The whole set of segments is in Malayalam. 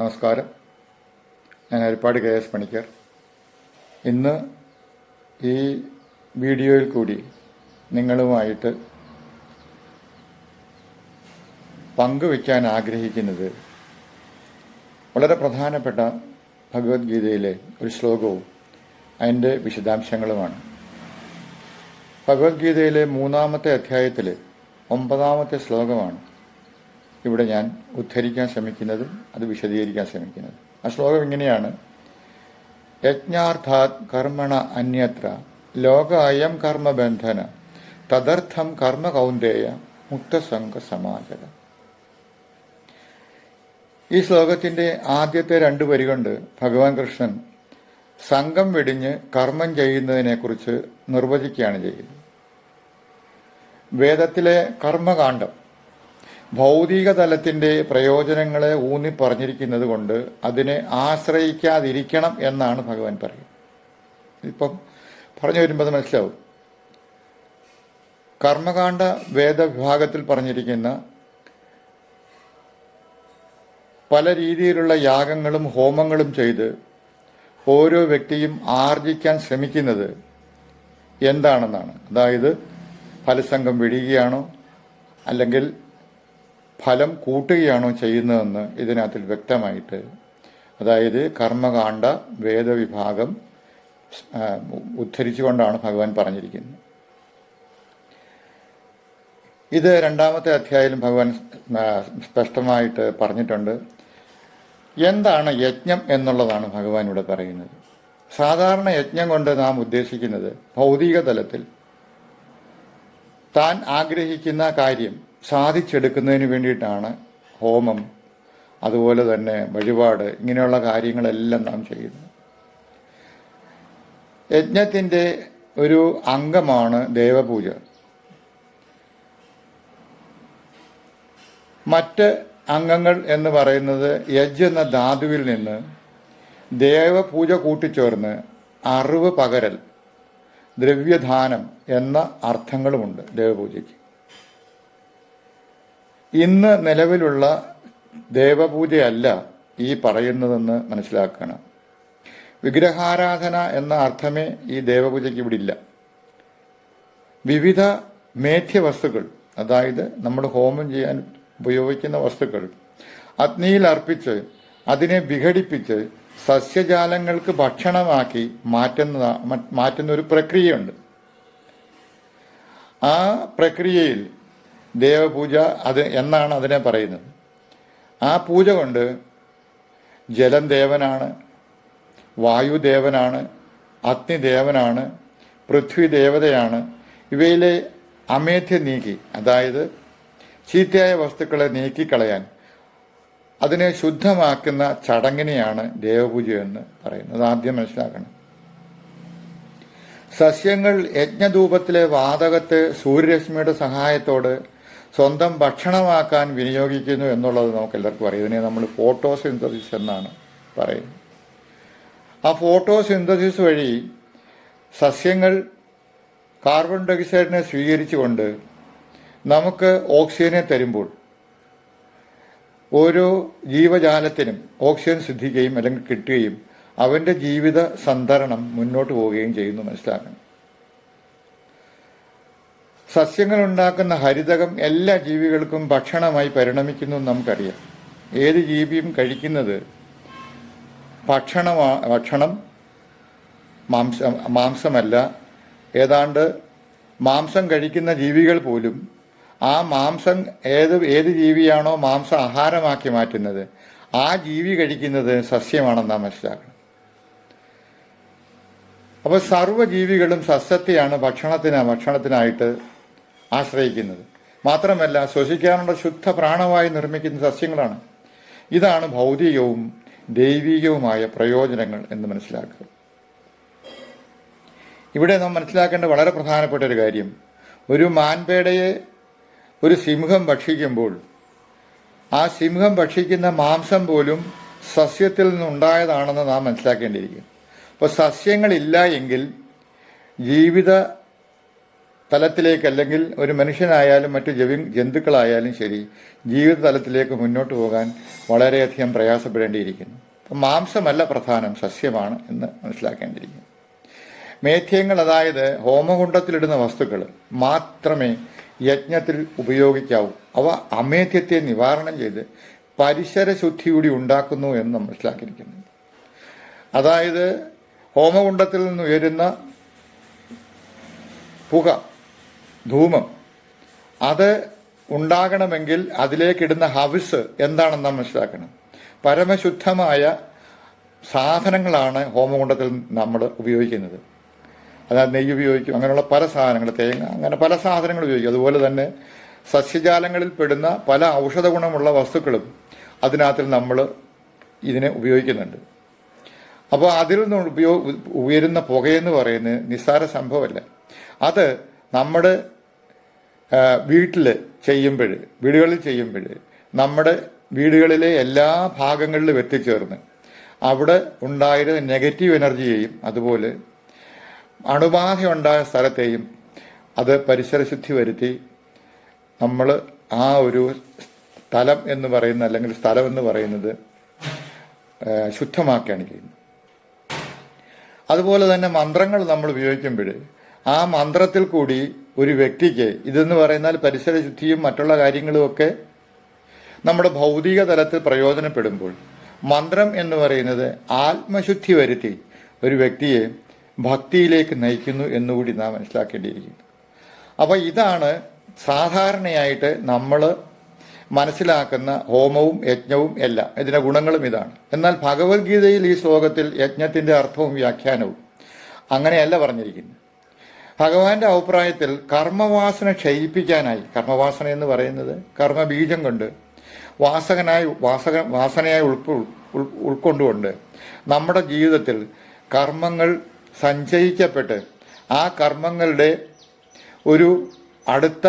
നമസ്കാരം. ഞാൻ ഹരിപ്പാട് കെ എസ് പണിക്കർ. ഇന്ന് ഈ വീഡിയോയിൽ കൂടി നിങ്ങളുമായിട്ട് പങ്കുവയ്ക്കാൻ ആഗ്രഹിക്കുന്നത് വളരെ പ്രധാനപ്പെട്ട ഭഗവത്ഗീതയിലെ ഒരു ശ്ലോകവും അതിന്റെ വിശദാംശങ്ങളുമാണ്. ഭഗവത്ഗീതയിലെ മൂന്നാമത്തെ അധ്യായത്തിലെ ഒമ്പതാമത്തെ ശ്ലോകമാണ് ഇവിടെ ഞാൻ ഉദ്ധരിക്കാൻ ശ്രമിക്കുന്നതും അത് വിശദീകരിക്കാൻ ശ്രമിക്കുന്നതും. ആ ശ്ലോകം ഇങ്ങനെയാണ്. യജ്ഞാർത്ഥാത് കർമ്മണ അന്യത്ര ലോകായം കർമ്മബന്ധന തദർത്ഥം കർമ്മ കൗന്ദേയ മുക്തസംഘ സമാചര ഈ ശ്ലോകത്തിന്റെ ആദ്യത്തെ രണ്ട് വരി കൊണ്ട് ഭഗവാൻ കൃഷ്ണൻ സംഘം വെടിഞ്ഞ് കർമ്മം ചെയ്യുന്നതിനെക്കുറിച്ച് നിർവചിക്കുകയാണ് ചെയ്യുന്നത്. വേദത്തിലെ കർമ്മകാന്ഡം ഭൗതിക തലത്തിന്റെ പ്രയോജനങ്ങളെ ഊന്നി പറഞ്ഞിരിക്കുന്നത് കൊണ്ട് അതിനെ ആശ്രയിക്കാതിരിക്കണം എന്നാണ് ഭഗവാൻ പറയുന്നത്. ഇപ്പം പറഞ്ഞു വരുമ്പോൾ അത് മനസ്സിലാവും. കർമ്മകാണ്ഡ വേദവിഭാഗത്തിൽ പറഞ്ഞിരിക്കുന്ന പല രീതിയിലുള്ള യാഗങ്ങളും ഹോമങ്ങളും ചെയ്ത് ഓരോ വ്യക്തിയും ആർജിക്കാൻ ശ്രമിക്കുന്നത് എന്താണെന്നാണ്. അതായത് ഫലസംഘം വിടുകയാണോ അല്ലെങ്കിൽ ഫലം കൂട്ടുകയാണോ ചെയ്യുന്നതെന്ന് ഇതിനകത്തിൽ വ്യക്തമായിട്ട് അതായത് കർമ്മകാണ്ഡ വേദവിഭാഗം ഉദ്ധരിച്ചുകൊണ്ടാണ് ഭഗവാൻ പറഞ്ഞിരിക്കുന്നത്. ഇത് രണ്ടാമത്തെ അധ്യായത്തിലും ഭഗവാൻ സ്പഷ്ടമായിട്ട് പറഞ്ഞിട്ടുണ്ട്. എന്താണ് യജ്ഞം എന്നുള്ളതാണ് ഭഗവാൻ ഇവിടെ പറയുന്നത്. സാധാരണ യജ്ഞം കൊണ്ട് നാം ഉദ്ദേശിക്കുന്നത് ഭൗതിക തലത്തിൽ താൻ ആഗ്രഹിക്കുന്ന കാര്യം സാധിച്ചെടുക്കുന്നതിന് വേണ്ടിയിട്ടാണ് ഹോമം അതുപോലെ തന്നെ വഴിപാട് ഇങ്ങനെയുള്ള കാര്യങ്ങളെല്ലാം നാം ചെയ്യുന്നു യജ്ഞത്തിന്റെ ഒരു അംഗമാണ് ദേവപൂജ. മറ്റ് അംഗങ്ങൾ എന്ന് പറയുന്നത് യജ് എന്ന ധാതുവിൽ നിന്ന് ദേവപൂജ കൂട്ടിച്ചേർന്ന് അറിവ് പകരൽ ദ്രവ്യദാനം എന്ന അർത്ഥങ്ങളുമുണ്ട് ദേവപൂജയ്ക്ക്. ഇന്ന് നിലവിലുള്ള ദേവപൂജയല്ല ഈ പറയുന്നതെന്ന് മനസ്സിലാക്കണം. വിഗ്രഹാരാധന എന്ന അർത്ഥമേ ഈ ദേവപൂജയ്ക്ക് ഇവിടെ ഇല്ല വിവിധ മേധ്യവസ്തുക്കൾ അതായത് നമ്മൾ ഹോമം ചെയ്യാൻ ഉപയോഗിക്കുന്ന വസ്തുക്കൾ അഗ്നിയിൽ അർപ്പിച്ച് അതിനെ വിഘടിപ്പിച്ച് സസ്യജാലങ്ങൾക്ക് ഭക്ഷണമാക്കി മാറ്റുന്ന മാറ്റുന്ന ഒരു പ്രക്രിയയുണ്ട്. ആ പ്രക്രിയയിൽ ദേവപൂജ അത് എന്നാണ് അതിനെ പറയുന്നത്? ആ പൂജ കൊണ്ട് ജലം ദേവനാണ് വായുദേവനാണ് അഗ്നിദേവനാണ് അഗ്നി ദേവനാണ് പൃഥ്വി ദേവതയാണ് ഇവയിലെ അമേധ്യ നീക്കി അതായത് ചീത്തയായ വസ്തുക്കളെ നീക്കിക്കളയാൻ. അതിനെ ശുദ്ധമാക്കുന്ന ചടങ്ങിനെയാണ് ദേവപൂജ എന്ന് പറയുന്നത്. ആദ്യം മനസ്സിലാക്കണം. സസ്യങ്ങൾ യജ്ഞധൂപത്തിലെ വാതകത്തെ സൂര്യരശ്മിയുടെ സഹായത്തോട് സ്വന്തം ഭക്ഷണമാക്കാൻ വിനിയോഗിക്കുന്നു എന്നുള്ളത് നമുക്ക് എല്ലാവർക്കും അറിയാം. ഇതിനെ നമ്മൾ ഫോട്ടോ സിന്തസിസ് എന്നാണ് പറയുന്നത്. ആ ഫോട്ടോ സിന്തസിസ് വഴി സസ്യങ്ങൾ കാർബൺ ഡയോക്സൈഡിനെ സ്വീകരിച്ചുകൊണ്ട് നമുക്ക് ഓക്സിജനെ തരുമ്പോൾ ഓരോ ജീവജാലത്തിനും ഓക്സിജൻ സിദ്ധിക്കുകയും അല്ലെങ്കിൽ കിട്ടുകയും അവന്റെ ജീവിത സന്തരണം മുന്നോട്ട് പോവുകയും ചെയ്യുന്നു. മനസ്സിലാക്കണം. സസ്യങ്ങൾ ഉണ്ടാക്കുന്ന ഹരിതകം എല്ലാ ജീവികൾക്കും ഭക്ഷണമായി പരിണമിക്കുന്നു നമുക്കറിയാം. ഏത് ജീവിയും കഴിക്കുന്നത് ഭക്ഷണമാ ഭക്ഷണം മാംസം മാംസമല്ല. ഏതാണ്ട് മാംസം കഴിക്കുന്ന ജീവികൾ പോലും ആ മാംസം ഏത് ഏത് ജീവിയാണോ മാംസം ആഹാരമാക്കി മാറ്റുന്നത് ആ ജീവി കഴിക്കുന്നത് സസ്യമാണെന്ന് നാം മനസ്സിലാക്കണം അപ്പോൾ സർവജീവികളും സസ്യത്തെയാണ് ഭക്ഷണത്തിന് ഭക്ഷണത്തിനായിട്ട് ആശ്രയിക്കുന്നത്. മാത്രമല്ല ശ്വസിക്കാനുള്ള ശുദ്ധ പ്രാണവായു നിർമ്മിക്കുന്ന സസ്യങ്ങളാണ്. ഇതാണ് ഭൗതികവും ദൈവികവുമായ പ്രയോജനങ്ങൾ എന്ന് മനസ്സിലാക്കുക. ഇവിടെ നാം മനസ്സിലാക്കേണ്ട വളരെ പ്രധാനപ്പെട്ട ഒരു കാര്യം. ഒരു മാൻപേടയെ ഒരു സിംഹം ഭക്ഷിക്കുമ്പോൾ ആ സിംഹം ഭക്ഷിക്കുന്ന മാംസം പോലും സസ്യത്തിൽ നിന്നുണ്ടായതാണെന്ന് നാം മനസ്സിലാക്കേണ്ടിയിരിക്കും അപ്പോൾ സസ്യങ്ങളില്ല എങ്കിൽ ജീവിത തലത്തിലേക്ക് അല്ലെങ്കിൽ ഒരു മനുഷ്യനായാലും മറ്റു ജവി ജന്തുക്കളായാലും ശരി ജീവിത തലത്തിലേക്ക് മുന്നോട്ട് പോകാൻ വളരെയധികം പ്രയാസപ്പെടേണ്ടിയിരിക്കുന്നു. അപ്പം മാംസമല്ല പ്രധാനം സസ്യമാണ് എന്ന് മനസ്സിലാക്കേണ്ടിയിരിക്കുന്നു. മേധ്യങ്ങൾ അതായത് ഹോമകുണ്ടത്തിലിടുന്ന വസ്തുക്കൾ മാത്രമേ യജ്ഞത്തിൽ ഉപയോഗിക്കാവൂ. അവ അമേധ്യത്തെ നിവാരണം ചെയ്ത് പരിസര ശുദ്ധി കൂടി ഉണ്ടാക്കുന്നു എന്ന് മനസ്സിലാക്കിയിരിക്കുന്നു. അതായത് ഹോമകുണ്ടത്തിൽ നിന്ന് ഉയരുന്ന പുക ധൂമം. അത് ഉണ്ടാകണമെങ്കിൽ അതിലേക്കിടുന്ന ഹവിസ് എന്താണെന്ന് നാം മനസ്സിലാക്കണം. പരമശുദ്ധമായ സാധനങ്ങളാണ് ഹോമകുണ്ടത്തിൽ നമ്മൾ ഉപയോഗിക്കുന്നത്. അതായത് നെയ്യ് ഉപയോഗിക്കും അങ്ങനെയുള്ള പല സാധനങ്ങൾ തേങ്ങ അങ്ങനെ പല സാധനങ്ങൾ ഉപയോഗിക്കും. അതുപോലെ തന്നെ സസ്യജാലങ്ങളിൽ പെടുന്ന പല ഔഷധ ഗുണമുള്ള വസ്തുക്കളും അതിനകത്തിൽ നമ്മൾ ഇതിനെ ഉപയോഗിക്കുന്നുണ്ട്. അപ്പോൾ അതിൽ നിന്ന് ഉപയോഗ ഉയരുന്ന പുകയെന്ന് പറയുന്നത് നിസ്സാര സംഭവമല്ല. അത് നമ്മുടെ വീട്ടിൽ ചെയ്യുമ്പോൾ വീടുകളിൽ ചെയ്യുമ്പോൾ നമ്മുടെ വീടുകളിലെ എല്ലാ ഭാഗങ്ങളിലും എത്തിച്ചേർന്ന് അവിടെ ഉണ്ടായിരുന്ന നെഗറ്റീവ് എനർജിയെയും അതുപോലെ അണുബാധ ഉണ്ടായ സ്ഥലത്തെയും അത് പരിസരശുദ്ധി വരുത്തി നമ്മൾ ആ ഒരു സ്ഥലം എന്ന് പറയുന്ന അല്ലെങ്കിൽ സ്ഥലം എന്ന് പറയുന്നത് ശുദ്ധമാക്കുകയാണ് ചെയ്യുന്നത്. അതുപോലെ തന്നെ മന്ത്രങ്ങൾ നമ്മൾ ഉപയോഗിക്കുമ്പോൾ ആ മന്ത്രത്തിൽ കൂടി ഒരു വ്യക്തിക്ക് ഇതെന്ന് പറയുന്നാൽ പരിസര ശുദ്ധിയും മറ്റുള്ള കാര്യങ്ങളും ഒക്കെ നമ്മുടെ ഭൗതിക തലത്തിൽ പ്രയോജനപ്പെടുമ്പോൾ മന്ത്രം എന്ന് പറയുന്നത് ആത്മശുദ്ധി വരുത്തി ഒരു വ്യക്തിയെ ഭക്തിയിലേക്ക് നയിക്കുന്നു എന്നുകൂടി നാം മനസ്സിലാക്കേണ്ടിയിരിക്കുന്നു. അപ്പോൾ ഇതാണ് സാധാരണയായിട്ട് നമ്മൾ മനസ്സിലാക്കുന്ന ഹോമവും യജ്ഞവും എല്ലാം. ഇതിന്റെ ഗുണങ്ങളും ഇതാണ്. എന്നാൽ ഭഗവത്ഗീതയിൽ ഈ ശ്ലോകത്തിൽ യജ്ഞത്തിന്റെ അർത്ഥവും വ്യാഖ്യാനവും അങ്ങനെയല്ല പറഞ്ഞിരിക്കുന്നത്. ഭഗവാന്റെ അഭിപ്രായത്തിൽ കർമ്മവാസന ക്ഷയിപ്പിക്കാനായി കർമ്മവാസന എന്ന് പറയുന്നത് കർമ്മബീജം കൊണ്ട് വാസകനായി വാസക വാസനയായി ഉൾ- ഉൾക്കൊണ്ടുകൊണ്ട് നമ്മുടെ ജീവിതത്തിൽ കർമ്മങ്ങൾ സഞ്ചയിക്കപ്പെട്ട് ആ കർമ്മങ്ങളുടെ ഒരു അടുത്ത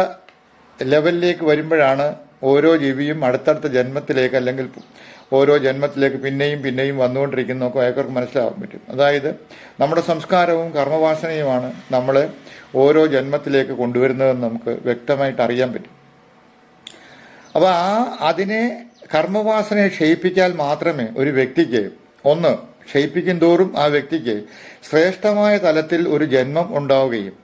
ലെവലിലേക്ക് വരുമ്പോഴാണ് ഓരോ ജീവിയും അടുത്തടുത്ത ജന്മത്തിലേക്ക് അല്ലെങ്കിൽ ഓരോ ജന്മത്തിലേക്ക് പിന്നെയും പിന്നെയും വന്നുകൊണ്ടിരിക്കുന്നു നമുക്ക് അയാൾക്ക് മനസ്സിലാവാൻ പറ്റും. അതായത് നമ്മുടെ സംസ്കാരവും കർമ്മവാസനയുമാണ് നമ്മളെ ഓരോ ജന്മത്തിലേക്ക് കൊണ്ടുവരുന്നതെന്ന് നമുക്ക് വ്യക്തമായിട്ട് അറിയാൻ പറ്റും. അപ്പോൾ ആ അതിനെ കർമ്മവാസനയെ ക്ഷയിപ്പിച്ചാൽ മാത്രമേ ഒരു വ്യക്തിക്ക് ഒന്ന് ക്ഷയിപ്പിക്കും തോറും ആ വ്യക്തിക്ക് ശ്രേഷ്ഠമായ തലത്തിൽ ഒരു ജന്മം ഉണ്ടാവുകയും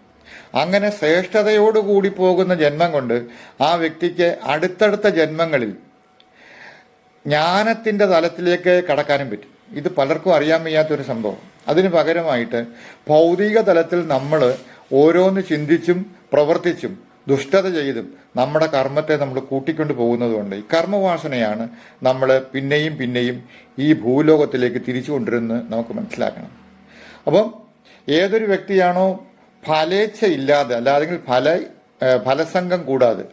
അങ്ങനെ ശ്രേഷ്ഠതയോടുകൂടി പോകുന്ന ജന്മം കൊണ്ട് ആ വ്യക്തിക്ക് അടുത്തടുത്ത ജന്മങ്ങളിൽ ജ്ഞാനത്തിന്റെ തലത്തിലേക്ക് കടക്കാനും പറ്റും. ഇത് പലർക്കും അറിയാൻ വയ്യാത്തൊരു സംഭവം. അതിന് പകരമായിട്ട് ഭൗതിക തലത്തിൽ നമ്മൾ ഓരോന്ന് ചിന്തിച്ചും പ്രവർത്തിച്ചും ദുഷ്ടത ചെയ്തും നമ്മുടെ കർമ്മത്തെ നമ്മൾ കൂട്ടിക്കൊണ്ട് പോകുന്നതുകൊണ്ട് ഈ കർമ്മവാസനയാണ് നമ്മൾ പിന്നെയും പിന്നെയും ഈ ഭൂലോകത്തിലേക്ക് തിരിച്ചു കൊണ്ടുവരുന്നത് നമുക്ക് മനസ്സിലാക്കണം. അപ്പം ഏതൊരു വ്യക്തിയാണോ ഫലേച്ഛ ഇല്ലാതെ അല്ലാതെങ്കിൽ ഫല ഫലസംഘം കൂടാതെ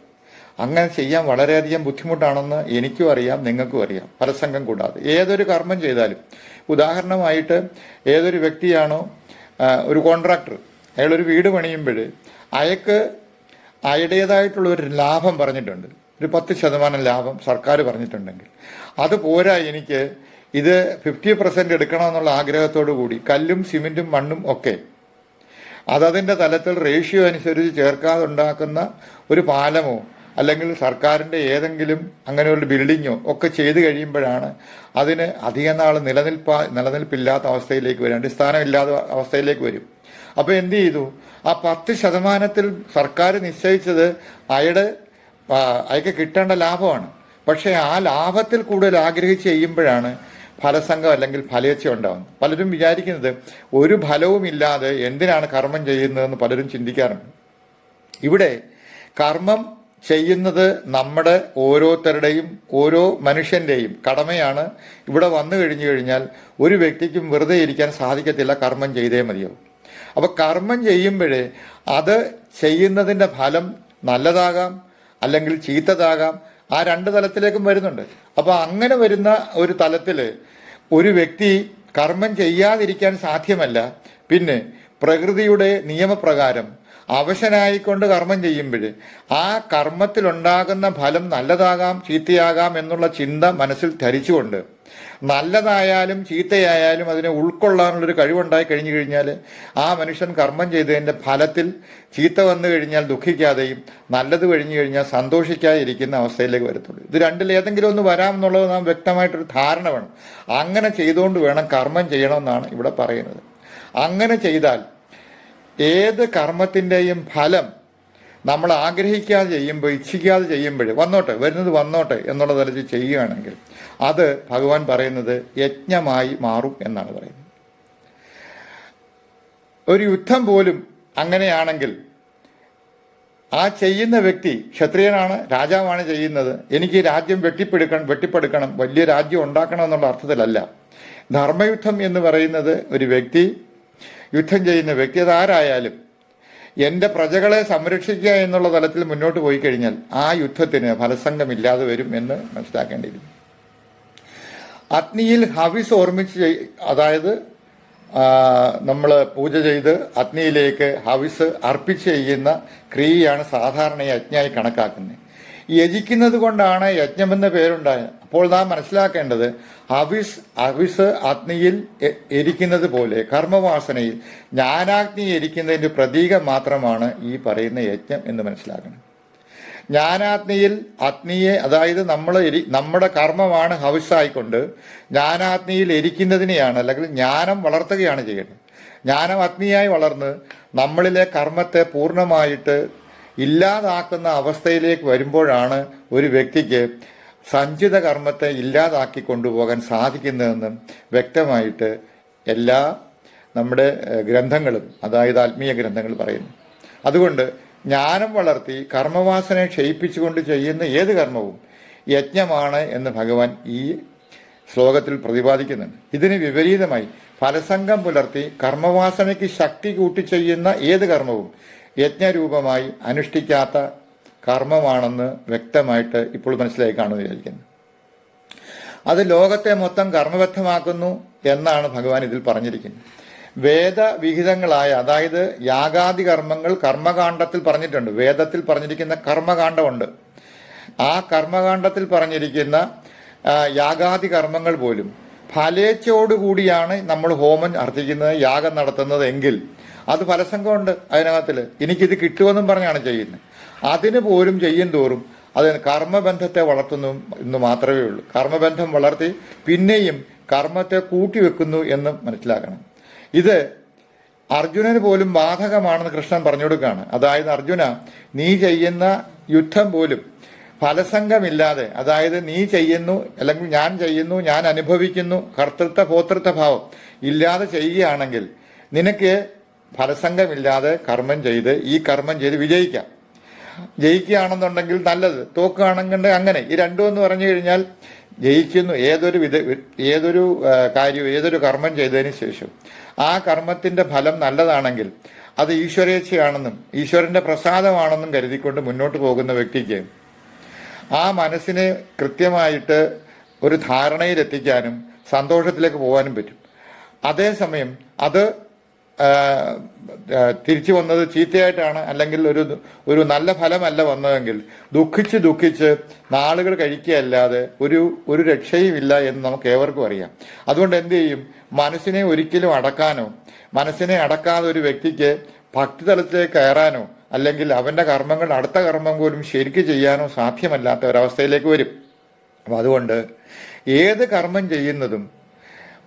അങ്ങനെ ചെയ്യാൻ വളരെയധികം ബുദ്ധിമുട്ടാണെന്ന് എനിക്കും അറിയാം നിങ്ങൾക്കും അറിയാം. പരസംഗം കൂടാതെ. ഏതൊരു കർമ്മം ചെയ്താലും ഉദാഹരണമായിട്ട് ഏതൊരു വ്യക്തിയാണോ ഒരു കോൺട്രാക്ടർ അയാളൊരു വീട് പണിയുമ്പോൾ അയാൾക്ക് അയാളുടേതായിട്ടുള്ള ഒരു ലാഭം പറഞ്ഞിട്ടുണ്ട്. ഒരു പത്ത് ശതമാനം ലാഭം സർക്കാർ പറഞ്ഞിട്ടുണ്ടെങ്കിൽ. അത് പോരാ എനിക്ക് ഇത് ഫിഫ്റ്റി പെർസെന്റ് എടുക്കണമെന്നുള്ള ആഗ്രഹത്തോടു കൂടി കല്ലും സിമെന്റും മണ്ണും ഒക്കെ. അതതിന്റെ തലത്തിൽ റേഷ്യോ അനുസരിച്ച് ചേർക്കാതെ ഉണ്ടാക്കുന്ന ഒരു പാലമോ അല്ലെങ്കിൽ സർക്കാരിന്റെ ഏതെങ്കിലും അങ്ങനെ ഒരു ബിൽഡിങ്ങോ ഒക്കെ ചെയ്തു കഴിയുമ്പോഴാണ് അതിന് അധിക നാൾ നിലനിൽപ്പ നിലനിൽപ്പില്ലാത്ത അവസ്ഥയിലേക്ക് വരും. അടിസ്ഥാനമില്ലാത്ത അവസ്ഥയിലേക്ക് വരും. അപ്പോൾ എന്ത് ചെയ്തു? ആ പത്ത് ശതമാനത്തിൽ സർക്കാർ നിശ്ചയിച്ചത് അയാളുടെ അയക്ക് കിട്ടേണ്ട ലാഭമാണ്. പക്ഷേ ആ ലാഭത്തിൽ കൂടുതൽ ആഗ്രഹിച്ച് ചെയ്യുമ്പോഴാണ് ഫലസംഘം അല്ലെങ്കിൽ ഫലേച്ഛ ഉണ്ടാകുന്നത് പലരും വിചാരിക്കുന്നത് ഒരു ഫലവുമില്ലാതെ എന്തിനാണ് കർമ്മം ചെയ്യുന്നതെന്ന് പലരും ചിന്തിക്കാറുണ്ട്. ഇവിടെ കർമ്മം ചെയ്യുന്നത് നമ്മുടെ ഓരോരുത്തരുടെയും ഓരോ മനുഷ്യന്റെയും കടമയാണ്. ഇവിടെ വന്നു കഴിഞ്ഞു കഴിഞ്ഞാൽ ഒരു വ്യക്തിക്കും വെറുതെ ഇരിക്കാൻ സാധിക്കത്തില്ല കർമ്മം ചെയ്തേ മതിയാവും. അപ്പൊ കർമ്മം ചെയ്യുമ്പോഴേ അത് ചെയ്യുന്നതിന്റെ ഫലം നല്ലതാകാം അല്ലെങ്കിൽ ചീത്തതാകാം. ആ രണ്ട് തലത്തിലേക്കും വരുന്നുണ്ട്. അപ്പൊ അങ്ങനെ വരുന്ന ഒരു തലത്തിൽ ഒരു വ്യക്തി കർമ്മം ചെയ്യാതിരിക്കാൻ സാധ്യമല്ല. പിന്നെ പ്രകൃതിയുടെ നിയമപ്രകാരം അവശനായിക്കൊണ്ട് കർമ്മം ചെയ്യുമ്പോൾ ആ കർമ്മത്തിലുണ്ടാകുന്ന ഫലം നല്ലതാകാം ചീത്തയാകാം എന്നുള്ള ചിന്ത മനസ്സിൽ ധരിച്ചുകൊണ്ട് നല്ലതായാലും ചീത്തയായാലും അതിനെ ഉൾക്കൊള്ളാനുള്ളൊരു കഴിവുണ്ടായി കഴിഞ്ഞു കഴിഞ്ഞാൽ ആ മനുഷ്യൻ കർമ്മം ചെയ്തതിന്റെ ഫലത്തിൽ ചീത്ത വന്നു കഴിഞ്ഞാൽ ദുഃഖിക്കാതെയും നല്ലത് കഴിഞ്ഞു കഴിഞ്ഞാൽ സന്തോഷിക്കാതെ ഇരിക്കുന്ന അവസ്ഥയിലേക്ക് വരത്തുള്ളൂ. ഇത് രണ്ടിൽ ഏതെങ്കിലും ഒന്ന് വരാം എന്നുള്ളത് നാം വ്യക്തമായിട്ടൊരു ധാരണ വേണം. അങ്ങനെ ചെയ്തുകൊണ്ട് വേണം കർമ്മം ചെയ്യണമെന്നാണ് ഇവിടെ പറയുന്നത്. അങ്ങനെ ചെയ്താൽ ഏത് കർമ്മത്തിന്റെയും ഫലം നമ്മൾ ആഗ്രഹിക്കാതെ ചെയ്യുമ്പോൾ ഇച്ഛിക്കാതെ ചെയ്യുമ്പോൾ വന്നോട്ടെ വരുന്നത് വന്നോട്ടെ എന്നുള്ള തലത്തിൽ ചെയ്യുകയാണെങ്കിൽ അത് ഭഗവാൻ പറയുന്നത് യജ്ഞമായി മാറും എന്നാണ് പറയുന്നത്. ഒരു യുദ്ധം പോലും അങ്ങനെയാണെങ്കിൽ ആ ചെയ്യുന്ന വ്യക്തി ക്ഷത്രിയനാണ് രാജാവാണ് ചെയ്യുന്നത്. എനിക്ക് രാജ്യം വെട്ടിപ്പെടുക്കണം വെട്ടിപ്പെടുക്കണം വലിയ രാജ്യം ഉണ്ടാക്കണം എന്നുള്ള അർത്ഥത്തിലല്ല. ധർമ്മയുദ്ധം എന്ന് പറയുന്നത് ഒരു വ്യക്തി യുദ്ധം ചെയ്യുന്ന വ്യക്തി അതാരായാലും എന്റെ പ്രജകളെ സംരക്ഷിക്കുക എന്നുള്ള തലത്തിൽ മുന്നോട്ട് പോയി കഴിഞ്ഞാൽ ആ യുദ്ധത്തിന് ഫലസംഗമില്ലാതെ വരും എന്ന് മനസ്സിലാക്കേണ്ടിയിരുന്നു അഗ്നിയിൽ ഹവിസ് ഓർമ്മിച്ച് അതായത് നമ്മൾ പൂജ ചെയ്ത് അഗ്നിയിലേക്ക് ഹവിസ് അർപ്പിച്ച് ചെയ്യുന്ന ക്രിയയാണ് സാധാരണ യജ്ഞമായി കണക്കാക്കുന്നത്. യജിക്കുന്നത് കൊണ്ടാണ് യജ്ഞമെന്ന പേരുണ്ടായത്. അപ്പോൾ നാം മനസ്സിലാക്കേണ്ടത് ഹവിസ് ഹവിസ് അഗ്നിയിൽ എരിക്കുന്നത് പോലെ കർമ്മവാസനയിൽ ജ്ഞാനാഗ്നി എരിക്കുന്നതിന്റെ പ്രതീകം മാത്രമാണ് ഈ പറയുന്ന യജ്ഞം എന്ന് മനസ്സിലാക്കണം. ജ്ഞാനാഗ്നിയിൽ അഗ്നിയെ അതായത് നമ്മൾ എരി നമ്മുടെ കർമ്മമാണ് ഹവിസായിക്കൊണ്ട് ജ്ഞാനാഗ്നിയിൽ എരിക്കുന്നതിനെയാണ് അല്ലെങ്കിൽ ജ്ഞാനം വളർത്തുകയാണ് ചെയ്യേണ്ടത് ജ്ഞാനം അഗ്നിയായി വളർന്ന് നമ്മളിലെ കർമ്മത്തെ പൂർണമായിട്ട് ഇല്ലാതാക്കുന്ന അവസ്ഥയിലേക്ക് വരുമ്പോഴാണ് ഒരു വ്യക്തിക്ക് സഞ്ചിത കർമ്മത്തെ ഇല്ലാതാക്കി കൊണ്ടുപോകാൻ സാധിക്കുന്നതെന്ന് വ്യക്തമായിട്ട് എല്ലാ നമ്മുടെ ഗ്രന്ഥങ്ങളും അതായത് ആത്മീയ ഗ്രന്ഥങ്ങൾ പറയുന്നു. അതുകൊണ്ട് ജ്ഞാനം വളർത്തി കർമ്മവാസനെ ക്ഷയിപ്പിച്ചുകൊണ്ട് ചെയ്യുന്ന ഏത് കർമ്മവും യജ്ഞമാണ് എന്ന് ഭഗവാൻ ഈ ശ്ലോകത്തിൽ പ്രതിപാദിക്കുന്നുണ്ട്. ഇതിന് വിപരീതമായി ഫലസംഗം പുലർത്തി കർമ്മവാസനയ്ക്ക് ശക്തി കൂട്ടി ചെയ്യുന്ന ഏത് കർമ്മവും യജ്ഞരൂപമായി അനുഷ്ഠിക്കാത്ത കർമ്മമാണെന്ന് വ്യക്തമായിട്ട് ഇപ്പോൾ മനസ്സിലായി കാണുമെന്ന് വിചാരിക്കുന്നു. അത് ലോകത്തെ മൊത്തം കർമ്മബദ്ധമാക്കുന്നു എന്നാണ് ഭഗവാൻ ഇതിൽ പറഞ്ഞിരിക്കുന്നത്. വേദവിഹിതങ്ങളായ അതായത് യാഗാദി കർമ്മങ്ങൾ കർമ്മകാന്ഡത്തിൽ പറഞ്ഞിട്ടുണ്ട്. വേദത്തിൽ പറഞ്ഞിരിക്കുന്ന കർമ്മകാന്ഡമുണ്ട് ആ കർമ്മകാന്ഡത്തിൽ പറഞ്ഞിരിക്കുന്ന യാഗാദി കർമ്മങ്ങൾ പോലും ഫലേച്ഛയോടുകൂടിയാണ് നമ്മൾ ഹോമം അർത്ഥിക്കുന്നത് യാഗം നടത്തുന്നത് എങ്കിൽ. അത് ഫലസംഘമുണ്ട് അതിനകത്തിൽ എനിക്കിത് കിട്ടുമെന്നും പറഞ്ഞാണ് ചെയ്യുന്നത്. അതിന് പോലും ചെയ്യും തോറും അത് കർമ്മബന്ധത്തെ വളർത്തുന്നു എന്ന് മാത്രമേ ഉള്ളൂ. കർമ്മബന്ധം വളർത്തി പിന്നെയും കർമ്മത്തെ കൂട്ടിവെക്കുന്നു എന്ന് മനസ്സിലാക്കണം. ഇത് അർജുനന് പോലും ബാധകമാണെന്ന് കൃഷ്ണൻ പറഞ്ഞു കൊടുക്കുകയാണ് അതായത് അർജുന നീ ചെയ്യുന്ന യുദ്ധം പോലും ഫലസംഗമില്ലാതെ അതായത് നീ ചെയ്യുന്നു അല്ലെങ്കിൽ ഞാൻ ചെയ്യുന്നു ഞാൻ അനുഭവിക്കുന്നു കർത്തൃത്വ ഭോതൃത്വ ഭാവം ഇല്ലാതെ ചെയ്യുകയാണെങ്കിൽ നിനക്ക് ഫലസംഗമില്ലാതെ കർമ്മം ചെയ്ത് ഈ കർമ്മം ചെയ്ത് വിജയിക്കാം. ജയിക്കുകയാണെന്നുണ്ടെങ്കിൽ നല്ലത്. തോക്കുകയാണെങ്കിൽ അങ്ങനെ. ഈ രണ്ടും എന്ന് പറഞ്ഞു കഴിഞ്ഞാൽ ജയിക്കുന്നു. ഏതൊരു വിധ ഏതൊരു കാര്യവും ഏതൊരു കർമ്മം ചെയ്തതിന് ശേഷം. ആ കർമ്മത്തിന്റെ ഫലം നല്ലതാണെങ്കിൽ അത് ഈശ്വരേച്ഛയാണെന്നും ഈശ്വരന്റെ പ്രസാദമാണെന്നും കരുതിക്കൊണ്ട് മുന്നോട്ട് പോകുന്ന വ്യക്തിക്ക് ആ മനസ്സിനെ കൃത്യമായിട്ട് ഒരു ധാരണയിലെത്തിക്കാനും സന്തോഷത്തിലേക്ക് പോകാനും പറ്റും. അതേസമയം അത് തിരിച്ചു വന്നത് ചീത്തയായിട്ടാണ് അല്ലെങ്കിൽ ഒരു ഒരു നല്ല ഫലമല്ല വന്നതെങ്കിൽ ദുഃഖിച്ച് ദുഃഖിച്ച് നാളുകൾ കഴിക്കുകയല്ലാതെ ഒരു ഒരു രക്ഷയുമില്ല എന്ന് നമുക്ക് ഏവർക്കും അറിയാം. അതുകൊണ്ട് എന്ത് ചെയ്യും? മനസ്സിനെ ഒരിക്കലും അടക്കാനോ മനസ്സിനെ അടക്കാതെ ഒരു വ്യക്തിക്ക് ഭക്തി തലത്തിലേക്ക് കയറാനോ അല്ലെങ്കിൽ അവന്റെ കർമ്മങ്ങൾ അടുത്ത കർമ്മം പോലും ശരിക്ക് ചെയ്യാനോ സാധ്യമല്ലാത്ത ഒരവസ്ഥയിലേക്ക് വരും. അപ്പം അതുകൊണ്ട് ഏത് കർമ്മം ചെയ്യുന്നതും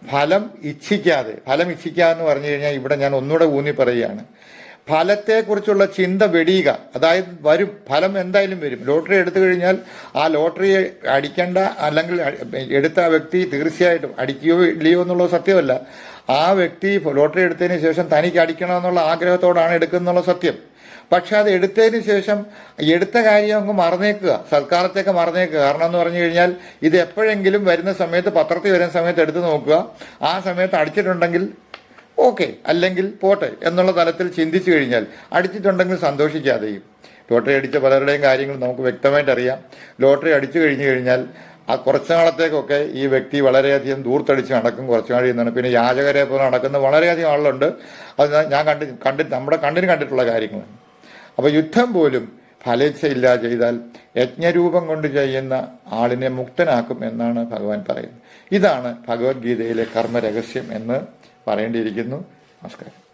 ഫലം ഇച്ഛിക്കാതെ ഫലം ഇച്ഛിക്കുക എന്ന് പറഞ്ഞു കഴിഞ്ഞാൽ ഇവിടെ ഞാൻ ഒന്നുകൂടെ ഊന്നി പറയുകയാണ്. ഫലത്തെക്കുറിച്ചുള്ള ചിന്ത വെടിയുക അതായത് വരും ഫലം എന്തായാലും വരും. ലോട്ടറി എടുത്തു കഴിഞ്ഞാൽ ആ ലോട്ടറി അടിക്കേണ്ട അല്ലെങ്കിൽ എടുത്ത വ്യക്തി തീർച്ചയായിട്ടും അടിക്കുകയോ ഇല്ലയോ എന്നുള്ളത് സത്യമല്ല. ആ വ്യക്തി ലോട്ടറി എടുത്തതിന് ശേഷം തനിക്ക് അടിക്കണമെന്നുള്ള ആഗ്രഹത്തോടാണ് എടുക്കുന്നുള്ള സത്യം. പക്ഷെ അത് എടുത്തതിന് ശേഷം എടുത്ത കാര്യം അങ്ങ് മറന്നേക്കുക സൽക്കാലത്തേക്ക് മറന്നേക്കുക. കാരണം എന്ന് പറഞ്ഞു കഴിഞ്ഞാൽ ഇത് എപ്പോഴെങ്കിലും വരുന്ന സമയത്ത് പത്രത്തിൽ വരുന്ന സമയത്ത് എടുത്തു നോക്കുക. ആ സമയത്ത് അടിച്ചിട്ടുണ്ടെങ്കിൽ ഓക്കെ അല്ലെങ്കിൽ പോട്ടെ എന്നുള്ള തലത്തിൽ ചിന്തിച്ചു കഴിഞ്ഞാൽ അടിച്ചിട്ടുണ്ടെങ്കിൽ സന്തോഷിക്കാതെയും. ലോട്ടറി അടിച്ച പലരുടെയും കാര്യങ്ങൾ നമുക്ക് വ്യക്തമായിട്ട് അറിയാം. ലോട്ടറി അടിച്ചു കഴിഞ്ഞു കഴിഞ്ഞാൽ ആ കുറച്ച് നാളത്തേക്കൊക്കെ ഈ വ്യക്തി വളരെയധികം ദൂർത്തടിച്ച് നടക്കും കുറച്ചു നാൾ ചെയ്യുന്നതാണ് പിന്നെ യാചകരെ പോലെ നടക്കുന്ന വളരെയധികം ആളുണ്ട് അത് ഞാൻ കണ്ടി കണ്ടി നമ്മുടെ കണ്ണിന് കണ്ടിട്ടുള്ള കാര്യങ്ങളാണ്. അപ്പോൾ യുദ്ധം പോലും ഫലേച്ഛയില്ല ചെയ്താൽ യജ്ഞരൂപം കൊണ്ട് ചെയ്യുന്ന ആളിനെ മുക്തനാക്കും എന്നാണ് ഭഗവാൻ പറയുന്നത്. ഇതാണ് ഭഗവത്ഗീതയിലെ കർമ്മരഹസ്യം എന്ന് പറയേണ്ടിയിരിക്കുന്നു. നമസ്കാരം.